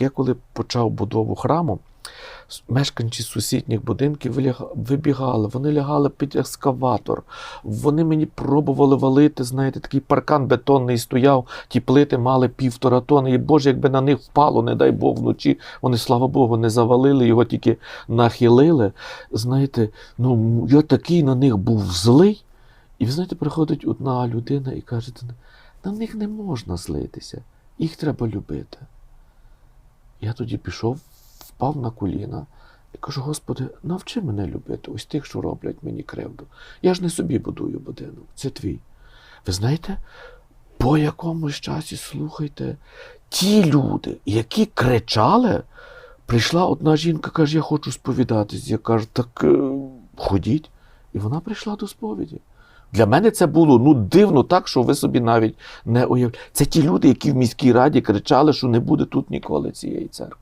Я коли почав будову храму, мешканці сусідніх будинків вибігали, вони лягали під ескаватор. Вони мені пробували валити, знаєте, такий паркан бетонний стояв, ті плити мали півтора тони. І Боже, якби на них впало, не дай Бог, вночі, вони, слава Богу, не завалили, його тільки нахилили. Знаєте, ну я такий на них був злий. І ви знаєте, приходить одна людина і каже, на них не можна злитися, їх треба любити. Я тоді пішов, впав на коліна і кажу: Господи, навчи мене любити ось тих, що роблять мені кривду. Я ж не собі будую будинок, це твій. Ви знаєте, по якомусь часі, слухайте, ті люди, які кричали, прийшла одна жінка, каже, я хочу сповідатись. Я кажу, так е, ходіть. І вона прийшла до сповіді. Для мене це було ну дивно так, що ви собі навіть не уявляєте. Це ті люди, які в міській раді кричали, що не буде тут ніколи цієї церкви.